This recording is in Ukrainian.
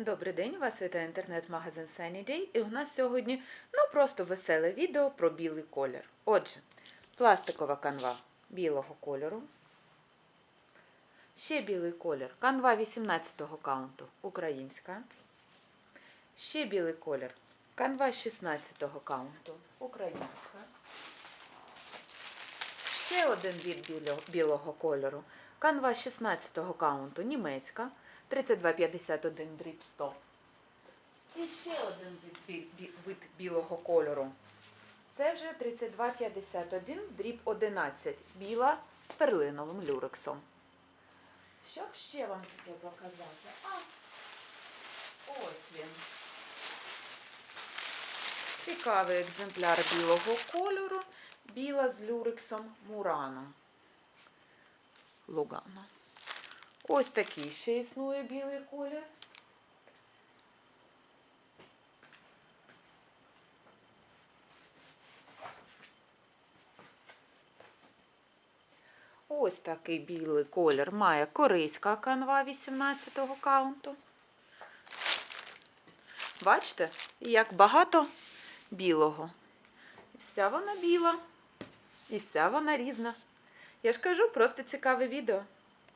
Добрий день, вас вітає інтернет-магазин Sunny Day. І у нас сьогодні ну просто веселе відео про білий колір. Отже, пластикова канва білого кольору. Ще білий колір. Канва 18-го каунту українська. Ще білий колір. Канва 16-го каунту українська. Ще один від біло- білого кольору. Канва 16-го каунту німецька. 3251 дріб 100. І ще один вид, бі- бі- вид білого кольору. Це вже 3251 дріб 11. Біла перлиновим люрексом. Що б ще вам таке показати? А, ось він. Цікавий екземпляр білого кольору. Біла з люрексом Мурано. Лугано. Ось такий ще існує білий колір. Ось такий білий колір має корейська канва 18-го каунту. Бачите, як багато білого. Вся вона біла, і вся вона різна. Я ж кажу, просто цікаве відео.